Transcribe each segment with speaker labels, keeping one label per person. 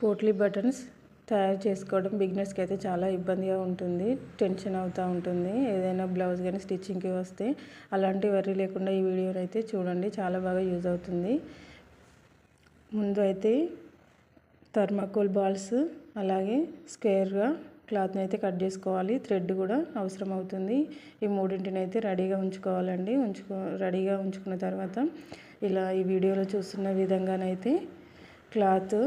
Speaker 1: Potli buttons తయారు చేసుకోవడం బిగినర్స్కి అయితే చాలా ఇబ్బందిగా ఉంటుంది. టెన్షన్ అవుతూ ఉంటుంది. ఏదైనా బ్లౌజ్ కానీ స్టిచ్చింగ్కి వస్తే అలాంటి వర్రీ లేకుండా ఈ వీడియోని అయితే చూడండి. చాలా బాగా యూజ్ అవుతుంది. ముందు అయితే థర్మాకోల్ బాల్స్ అలాగే స్క్వేర్గా క్లాత్ని అయితే కట్ చేసుకోవాలి. థ్రెడ్ కూడా అవసరం అవుతుంది. ఈ మూడింటిని అయితే రెడీగా ఉంచుకోవాలండి. ఉంచుకో రెడీగా ఉంచుకున్న తర్వాత ఇలా ఈ వీడియోలో చూస్తున్న విధంగానైతే క్లాత్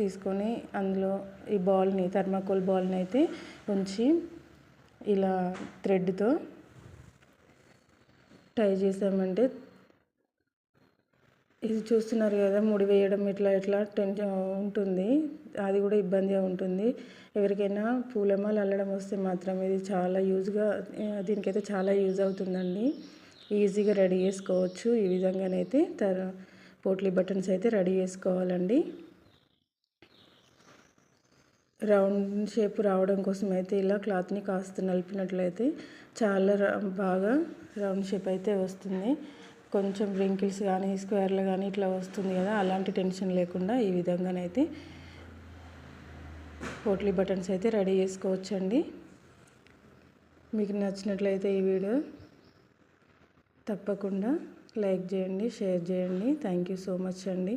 Speaker 1: తీసుకొని అందులో ఈ బాల్ని థర్మాకోల్ బాల్ని అయితే ఉంచి ఇలా థ్రెడ్తో టై చేసామంటే ఇది చూస్తున్నారు కదా ముడి వేయడం ఇట్లా ఇట్లా టెన్షన్ ఉంటుంది. అది కూడా ఇబ్బందిగా ఉంటుంది. ఎవరికైనా పూలమాలు అల్లడం వస్తే మాత్రం ఇది చాలా యూజ్గా దీనికైతే చాలా యూజ్ అవుతుందండి. ఈజీగా రెడీ చేసుకోవచ్చు. ఈ విధంగానైతే తర్ పోట్లీ బటన్స్ అయితే రెడీ చేసుకోవాలండి. రౌండ్ షేప్ రావడం కోసం అయితే ఇలా క్లాత్ని కాస్త నలిపినట్లయితే చాలా బాగా రౌండ్ షేప్ అయితే వస్తుంది. కొంచెం రింకిల్స్ కానీ స్క్వేర్లు కానీ ఇట్లా వస్తుంది కదా అలాంటి టెన్షన్ లేకుండా ఈ విధంగానైతే పోట్లీ బటన్స్ అయితే రెడీ చేసుకోవచ్చండి. మీకు నచ్చినట్లయితే ఈ వీడియో తప్పకుండా లైక్ చేయండి షేర్ చేయండి. థ్యాంక్ యూ సో మచ్ అండి.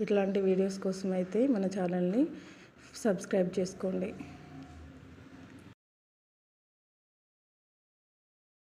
Speaker 1: ఇట్లాంటి వీడియోస్ కోసం అయితే మన ఛానల్ని సబ్స్క్రైబ్ చేసుకోండి.